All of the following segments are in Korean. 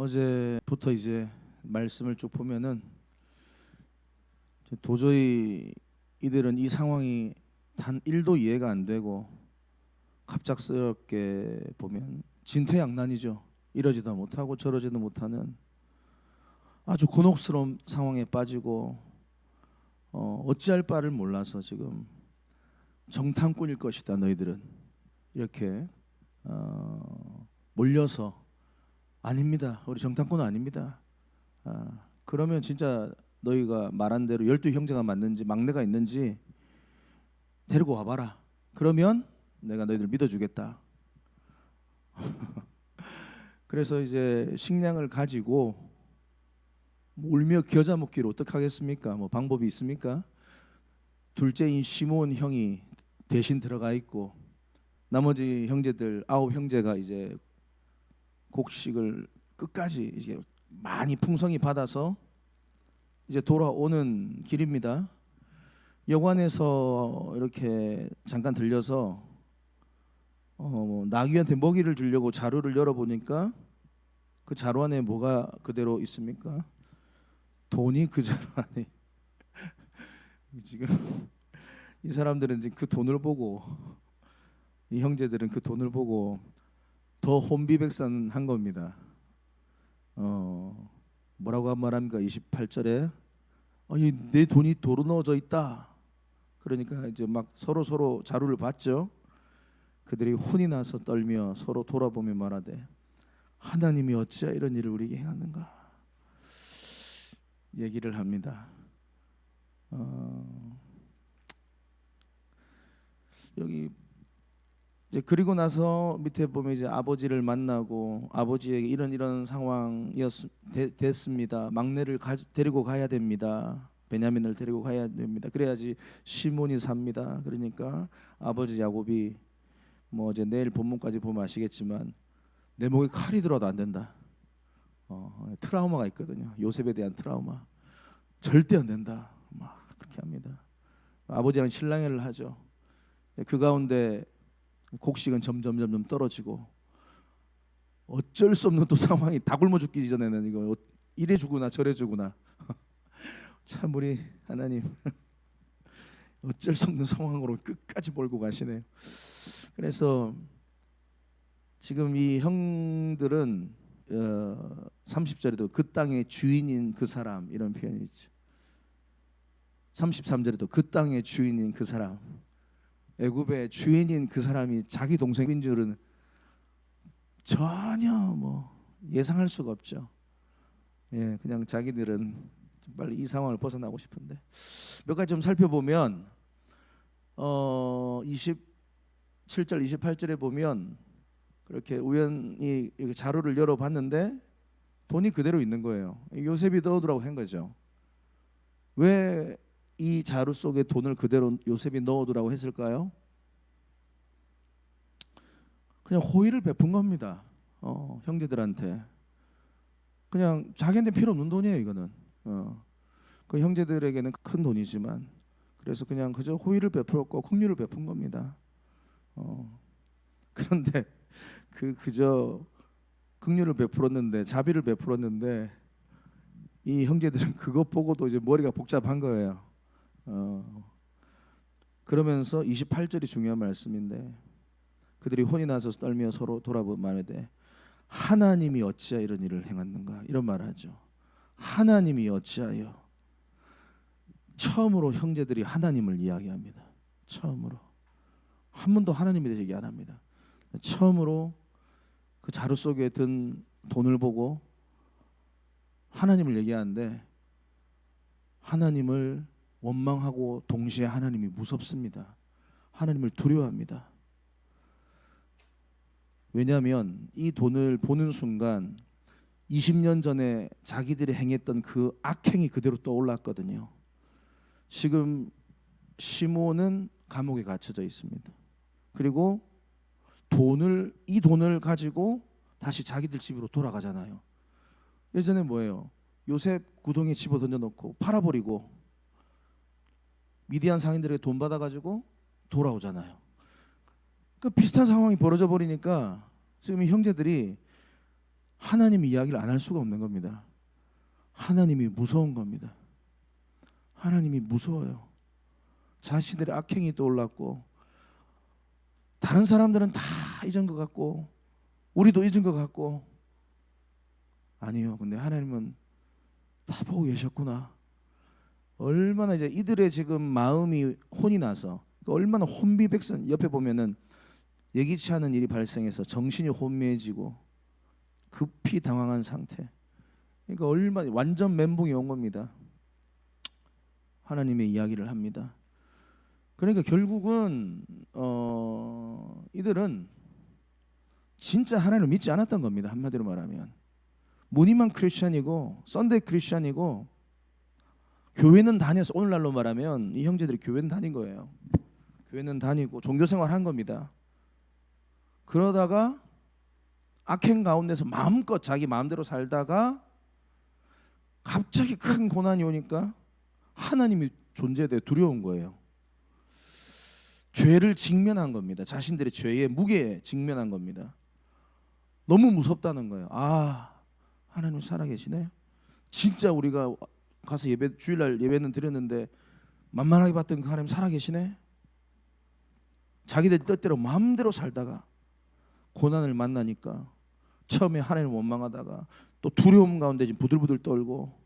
어제부터 이제 말씀을 쭉 보면은 도저히 이들은 이 상황이 단 1도 이해가 안 되고 갑작스럽게 보면 진퇴양난이죠. 이러지도 못하고 저러지도 못하는 아주 곤혹스러운 상황에 빠지고 어, 어찌할 바를 몰라서 지금 정탐꾼일 것이다 너희들은 이렇게 어, 몰려서 아닙니다. 우리 정탐꾼은 아닙니다. 아, 그러면 진짜 너희가 말한 대로 열두 형제가 맞는지 막내가 있는지 데리고 와봐라. 그러면 내가 너희들 믿어주겠다. 그래서 이제 식량을 가지고 뭐 울며 겨자 먹기로 어떡하겠습니까? 뭐 방법이 있습니까? 둘째인 시몬 형이 대신 들어가 있고 나머지 형제들 아홉 형제가 이제 곡식을 끝까지 이제 많이 풍성히 받아서 이제 돌아오는 길입니다. 여관에서 이렇게 잠깐 들려서 어, 뭐 나귀한테 먹이를 주려고 자루를 열어보니까 그 자루 안에 뭐가 그대로 있습니까? 돈이 그 자루 안에 지금 이 사람들은 지금 그 돈을 보고 이 형제들은 그 돈을 보고 더 혼비백산한 겁니다. 어 뭐라고 말합니까? 28절에 아니 내 돈이 도로 넣어져 있다. 그러니까 이제 막 서로 서로 자루를 봤죠. 그들이 혼이 나서 떨며 서로 돌아보며 말하되 하나님이 어찌하여 이런 일을 우리에게 행하는가 얘기를 합니다. 어, 여기 이제 그리고 나서 밑에 보면 이제 아버지를 만나고 아버지에게 이런 이런 상황이었 되- 됐습니다. 막내를 가, 데리고 가야 됩니다. 베냐민을 데리고 가야 됩니다. 그래야지 시몬이 삽니다. 그러니까 아버지 야곱이 뭐 이제 내일 본문까지 보면 아시겠지만 내 목에 칼이 들어도 안 된다. 어, 트라우마가 있거든요. 요셉에 대한 트라우마. 절대 안 된다. 막 그렇게 합니다. 아버지랑 신랑회를 하죠. 그 가운데 곡식은 점점 점점 떨어지고 어쩔 수 없는 또 상황이 다 굶어 죽기 전에는 이거 이래 주구나 저래 주구나 참 우리 하나님 어쩔 수 없는 상황으로 끝까지 몰고 가시네요. 그래서 지금 이 형들은 어, 30절에도 그 땅의 주인인 그 사람 이런 표현이 있죠. 33절에도 그 땅의 주인인 그 사람 애굽의 주인인 그 사람이 자기 동생인 줄은 전혀 뭐 예상할 수가 없죠. 예, 그냥 자기들은 좀 빨리 이 상황을 벗어나고 싶은데 몇 가지 좀 살펴보면 어 27절 28절에 보면 그렇게 우연히 자루를 열어봤는데 돈이 그대로 있는 거예요. 요셉이 넣어두라고 한 거죠. 왜 이 자루 속에 돈을 그대로 요셉이 넣어두라고 했을까요? 그냥 호의를 베푼 겁니다. 어, 형제들한테 그냥 자기한테 필요 없는 돈이에요. 이거는 어, 그 형제들에게는 큰 돈이지만 그래서 그냥 그저 호의를 베풀었고 긍휼을 베푼 겁니다. 어, 그런데 그 그저 긍휼을 베풀었는데 자비를 베풀었는데 이 형제들은 그것 보고도 이제 머리가 복잡한 거예요. 어, 그러면서 28절이 중요한 말씀인데 그들이 혼이 나서 떨며 서로 돌아보 말하되 하나님이 어찌하여 이런 일을 행했는가 이런 말하죠. 하나님이 어찌하여 처음으로 형제들이 하나님을 이야기합니다. 처음으로 한 번도 하나님에 대해서 얘기 안 합니다. 처음으로 그 자루 속에 든 돈을 보고 하나님을 얘기하는데 하나님을 원망하고 동시에 하나님이 무섭습니다. 하나님을 두려워합니다. 왜냐하면 이 돈을 보는 순간 20년 전에 자기들이 행했던 그 악행이 그대로 떠올랐거든요. 지금 시몬은 감옥에 갇혀져 있습니다. 그리고 돈을 이 돈을 가지고 다시 자기들 집으로 돌아가잖아요. 예전에 뭐예요? 요셉 구덩이에 집어 던져 놓고 팔아버리고 미디안 상인들에게 돈 받아가지고 돌아오잖아요. 그 비슷한 상황이 벌어져 버리니까 지금 이 형제들이 하나님이 이야기를 안 할 수가 없는 겁니다. 하나님이 무서운 겁니다. 하나님이 무서워요. 자신들의 악행이 떠올랐고 다른 사람들은 다 잊은 것 같고 우리도 잊은 것 같고 아니요. 근데 하나님은 다 보고 계셨구나. 얼마나 이제 이들의 지금 마음이 혼이 나서 그 얼마나 혼비백산 옆에 보면은 예기치 않은 일이 발생해서 정신이 혼미해지고 급히 당황한 상태. 그러니까 얼마 완전 멘붕이 온 겁니다. 하나님의 이야기를 합니다. 그러니까 결국은 어, 이들은 진짜 하나님을 믿지 않았던 겁니다. 한마디로 말하면 무늬만 크리스천이고 썬데이 크리스천이고 교회는 다녀서 오늘날로 말하면 이 형제들이 교회는 다닌 거예요. 교회는 다니고 종교 생활 한 겁니다. 그러다가 악행 가운데서 마음껏 자기 마음대로 살다가 갑자기 큰 고난이 오니까 하나님이 존재에 대해 두려운 거예요. 죄를 직면한 겁니다. 자신들의 죄의 무게에 직면한 겁니다. 너무 무섭다는 거예요. 아, 하나님 살아계시네. 진짜 우리가 가서 예배 주일날 예배는 드렸는데 만만하게 봤던 그 하나님 살아계시네. 자기들 뜻대로 마음대로 살다가 고난을 만나니까 처음에 하나님 원망하다가 또 두려움 가운데 지금 부들부들 떨고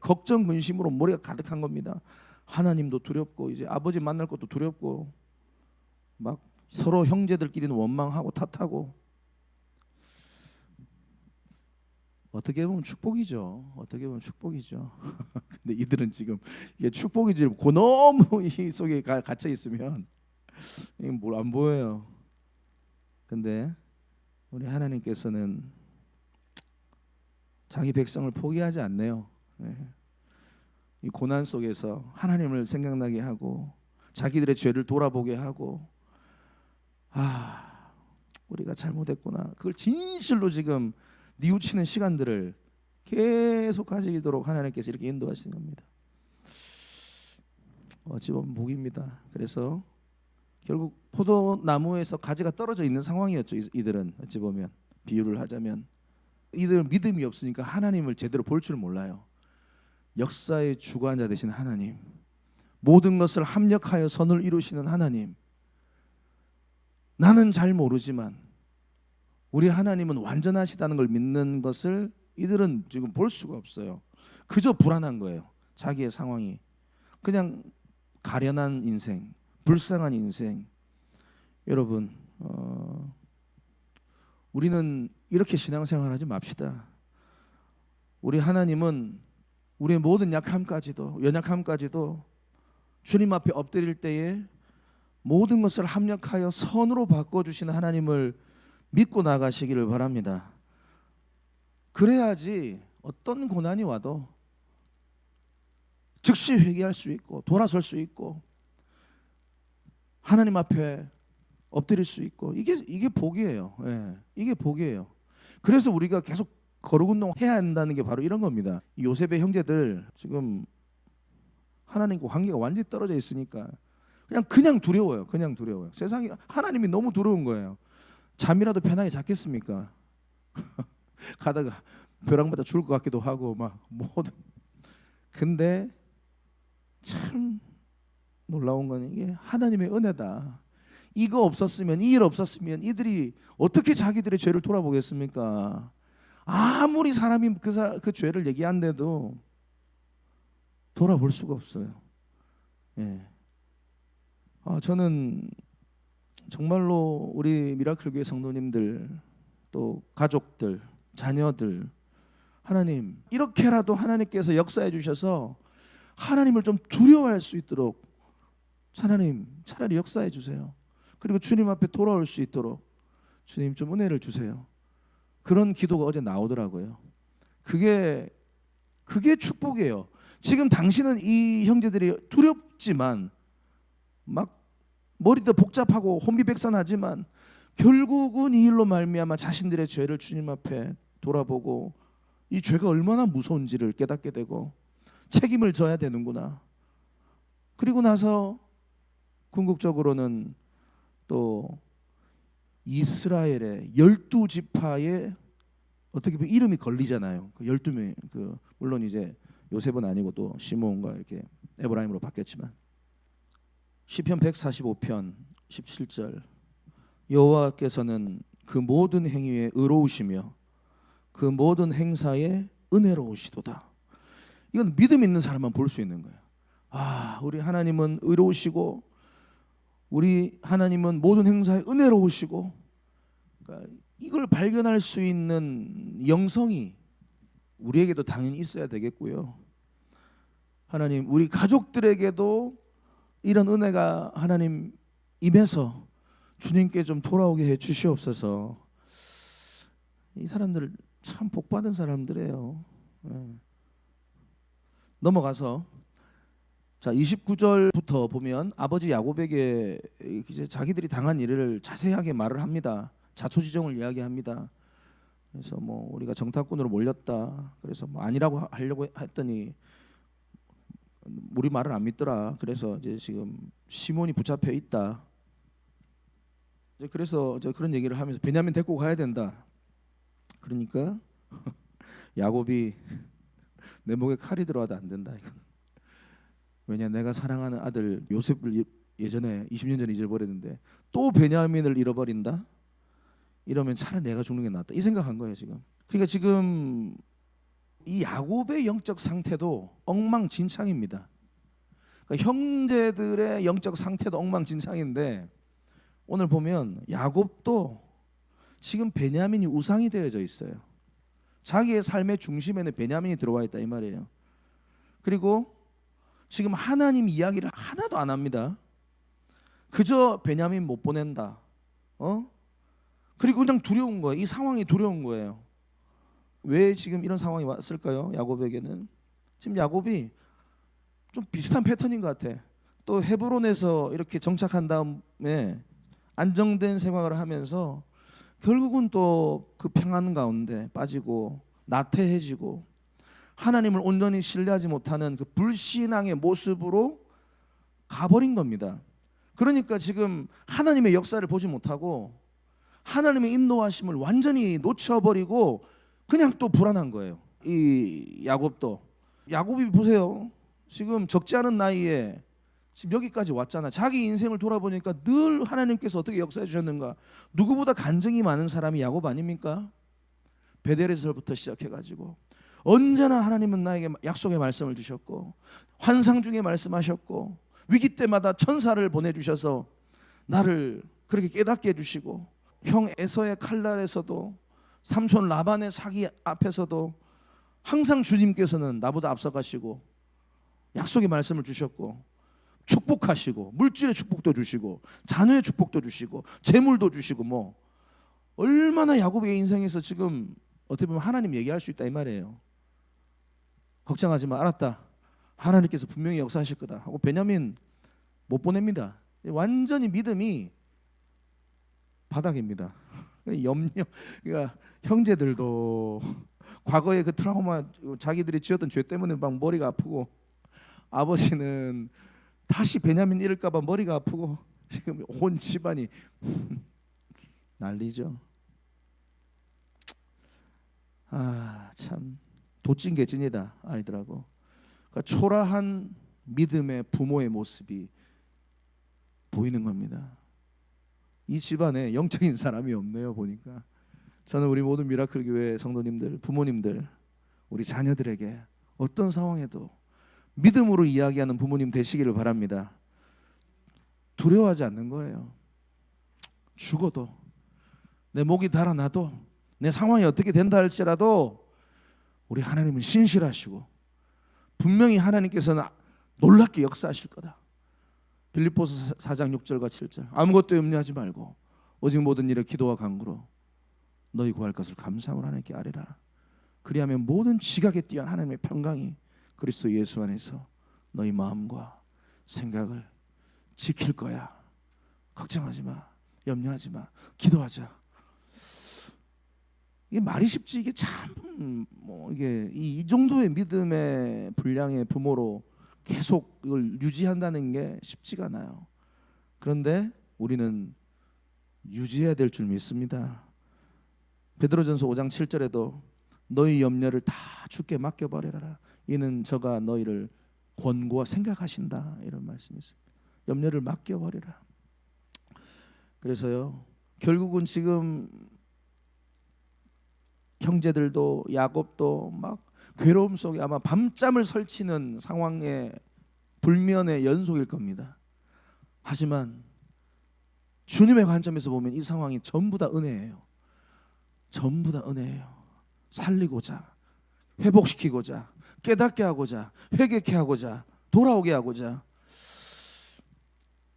걱정 근심으로 머리가 가득한 겁니다. 하나님도 두렵고 이제 아버지 만날 것도 두렵고 막 서로 형제들끼리는 원망하고 탓하고 어떻게 보면 축복이죠. 어떻게 보면 축복이죠. 근데 이들은 지금 이게 축복이지 고 너무 이 속에 가- 갇혀 있으면 이게 뭘안 보여요. 근데 우리 하나님께서는 자기 백성을 포기하지 않네요. 네. 이 고난 속에서 하나님을 생각나게 하고 자기들의 죄를 돌아보게 하고 아 우리가 잘못했구나 그걸 진실로 지금 뉘우치는 시간들을 계속 가지도록 하나님께서 이렇게 인도하시는 겁니다. 어찌 보면 복입니다. 그래서 결국 포도나무에서 가지가 떨어져 있는 상황이었죠. 이- 이들은 어찌 보면 비유를 하자면 이들은 믿음이 없으니까 하나님을 제대로 볼 줄 몰라요. 역사의 주관자 되신 하나님, 모든 것을 합력하여 선을 이루시는 하나님. 나는 잘 모르지만 우리 하나님은 완전하시다는 걸 믿는 것을 이들은 지금 볼 수가 없어요. 그저 불안한 거예요. 자기의 상황이 그냥 가련한 인생, 불쌍한 인생. 여러분, 어, 우리는 이렇게 신앙생활하지 맙시다. 우리 하나님은 우리의 모든 약함까지도 연약함까지도 주님 앞에 엎드릴 때에 모든 것을 합력하여 선으로 바꿔 주시는 하나님을 믿고 나가시기를 바랍니다. 그래야지 어떤 고난이 와도 즉시 회개할 수 있고 돌아설 수 있고 하나님 앞에 엎드릴 수 있고 이게 이게 복이에요. 예. 이게 복이에요. 그래서 우리가 계속 거룩 운동 해야 한다는 게 바로 이런 겁니다. 이 요셉의 형제들 지금 하나님과 관계가 완전히 떨어져 있으니까 그냥 그냥 두려워요. 그냥 두려워요. 세상이 하나님이 너무 두려운 거예요. 잠이라도 편하게 잤겠습니까? 가다가 벼락 맞아 죽을 것 같기도 하고 막 모든 근데 참 놀라운 건 이게 하나님의 은혜다. 이거 없었으면 이 일 없었으면 이들이 어떻게 자기들의 죄를 돌아보겠습니까? 아무리 사람이 그, 사, 그 죄를 얘기한데도 돌아볼 수가 없어요. 예. 아, 저는 정말로 우리 미라클 교회 성도님들 또 가족들, 자녀들 하나님 이렇게라도 하나님께서 역사해 주셔서 하나님을 좀 두려워할 수 있도록 하나님 차라리 역사해 주세요. 그리고 주님 앞에 돌아올 수 있도록 주님 좀 은혜를 주세요. 그런 기도가 어제 나오더라고요. 그게 그게 축복이에요. 지금 당신은 이 형제들이 두렵지만 막 머리도 복잡하고 혼비백산하지만 결국은 이 일로 말미암아 자신들의 죄를 주님 앞에 돌아보고 이 죄가 얼마나 무서운지를 깨닫게 되고 책임을 져야 되는구나. 그리고 나서 궁극적으로는 또 이스라엘의 열두 지파의 어떻게 보면 이름이 걸리잖아요. 그 12명 그 물론 이제 요셉은 아니고 또 시몬과 이렇게 에브라임으로 바뀌었지만 시편 145편 17절 여호와께서는 그 모든 행위에 의로우시며 그 모든 행사에 은혜로우시도다. 이건 믿음 있는 사람만 볼 수 있는 거예요. 아, 우리 하나님은 의로우시고 우리 하나님은 모든 행사에 은혜로우시고 그러니까 이걸 발견할 수 있는 영성이 우리에게도 당연히 있어야 되겠고요. 하나님, 우리 가족들에게도 이런 은혜가 하나님 임해서 주님께 좀 돌아오게 해 주시옵소서. 이 사람들 참 복 받은 사람들이에요. 예. 넘어가서 자 29절부터 보면 아버지 야곱에게 이제 자기들이 당한 일을 자세하게 말을 합니다. 자초지종을 이야기합니다. 그래서 뭐 우리가 정탐꾼으로 몰렸다. 그래서 뭐 아니라고 하려고 했더니 우리 말을 안 믿더라. 그래서 이제 지금 시몬이 붙잡혀 있다. 이제 그래서 이제 그런 얘기를 하면서 베냐민 데리고 가야 된다. 그러니까 야곱이 내 목에 칼이 들어와도 안 된다. 이거. 왜냐 내가 사랑하는 아들 요셉을 예- 예전에 20년 전에 잊어버렸는데 또 베냐민을 잃어버린다. 이러면 차라리 내가 죽는 게 낫다. 이 생각한 거예요 지금. 그러니까 지금 이 야곱의 영적 상태도 엉망진창입니다. 그러니까 형제들의 영적 상태도 엉망진창인데 오늘 보면 야곱도 지금 베냐민이 우상이 되어져 있어요. 자기의 삶의 중심에는 베냐민이 들어와 있다 이 말이에요. 그리고 지금 하나님 이야기를 하나도 안 합니다. 그저 베냐민 못 보낸다. 어? 그리고 그냥 두려운 거예요. 이 상황이 두려운 거예요. 왜 지금 이런 상황이 왔을까요? 야곱에게는 지금 야곱이 좀 비슷한 패턴인 것 같아. 또 헤브론에서 이렇게 정착한 다음에 안정된 생활을 하면서 결국은 또 그 평안 가운데 빠지고 나태해지고 하나님을 온전히 신뢰하지 못하는 그 불신앙의 모습으로 가버린 겁니다. 그러니까 지금 하나님의 역사를 보지 못하고 하나님의 인도하심을 완전히 놓쳐버리고 그냥 또 불안한 거예요. 이 야곱도 야곱이 보세요. 지금 적지 않은 나이에 지금 여기까지 왔잖아. 자기 인생을 돌아보니까 늘 하나님께서 어떻게 역사해 주셨는가. 누구보다 간증이 많은 사람이 야곱 아닙니까? 베델에서부터 시작해 가지고 언제나 하나님은 나에게 약속의 말씀을 주셨고 환상 중에 말씀하셨고 위기 때마다 천사를 보내 주셔서 나를 그렇게 깨닫게 해 주시고 형 에서의 칼날에서도 삼촌 라반의 사기 앞에서도 항상 주님께서는 나보다 앞서가시고 약속의 말씀을 주셨고 축복하시고 물질의 축복도 주시고 자녀의 축복도 주시고 재물도 주시고 뭐 얼마나 야곱의 인생에서 지금 어떻게 보면 하나님 얘기할 수 있다 이 말이에요. 걱정하지 마 알았다. 하나님께서 분명히 역사하실 거다 하고 베냐민 못 보냅니다. 완전히 믿음이 바닥입니다. 염려 그러니까 형제들도 과거의 그 트라우마 자기들이 지었던 죄 때문에 막 머리가 아프고 아버지는 다시 베냐민 잃을까봐 머리가 아프고 지금 온 집안이 난리죠. 아 참 도찐 개찐이다 아이들하고 그러니까 초라한 믿음의 부모의 모습이 보이는 겁니다. 이 집안에 영적인 사람이 없네요 보니까 저는 우리 모든 미라클 교회 성도님들 부모님들 우리 자녀들에게 어떤 상황에도 믿음으로 이야기하는 부모님 되시기를 바랍니다. 두려워하지 않는 거예요. 죽어도 내 목이 달아나도 내 상황이 어떻게 된다 할지라도 우리 하나님은 신실하시고 분명히 하나님께서는 놀랍게 역사하실 거다. 빌립보서 4장 6절과 7절 아무것도 염려하지 말고 오직 모든 일에 기도와 간구로 너희 구할 것을 감사함으로 하나님께 아뢰라. 그리하면 모든 지각에 뛰어난 하나님의 평강이 그리스도 예수 안에서 너희 마음과 생각을 지킬 거야. 걱정하지 마. 염려하지 마. 기도하자. 이게 말이 쉽지 이게 참 뭐 이게 이, 이 정도의 믿음의 분량의 부모로 계속 이걸 유지한다는 게 쉽지가 않아요. 그런데 우리는 유지해야 될 줄 믿습니다. 베드로전서 5장 7절에도 너희 염려를 다 주께 맡겨 버려라. 이는 저가 너희를 권고와 생각하신다. 이런 말씀이 있습니다. 염려를 맡겨 버리라. 그래서요. 결국은 지금 형제들도 야곱도 막 괴로움 속에 아마 밤잠을 설치는 상황의 불면의 연속일 겁니다. 하지만 주님의 관점에서 보면 이 상황이 전부 다 은혜예요. 전부 다 은혜예요. 살리고자, 회복시키고자, 깨닫게 하고자, 회개케 하고자, 돌아오게 하고자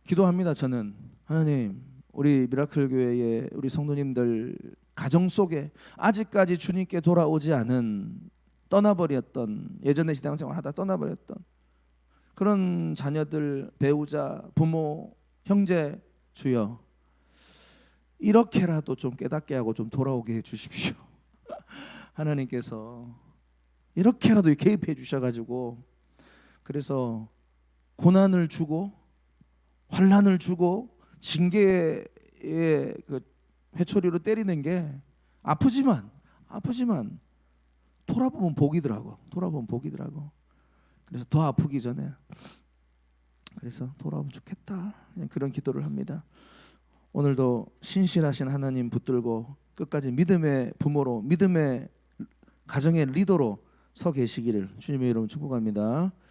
기도합니다. 저는 하나님, 우리 미라클 교회의 우리 성도님들 가정 속에 아직까지 주님께 돌아오지 않은 떠나버렸던 예전에 신앙생활 하다 떠나버렸던 그런 자녀들, 배우자, 부모, 형제 주여 이렇게라도 좀 깨닫게 하고 좀 돌아오게 해 주십시오. 하나님께서 이렇게라도 개입해 주셔 가지고 그래서 고난을 주고 환란을 주고 징계의 그 회초리로 때리는 게 아프지만 아프지만 돌아보면 복이더라고. 돌아보면 복이더라고. 그래서 더 아프기 전에 그래서 돌아오면 좋겠다. 그냥 그런 기도를 합니다. 오늘도 신실하신 하나님 붙들고 끝까지 믿음의 부모로 믿음의 가정의 리더로 서 계시기를 주님의 이름으로 축복합니다.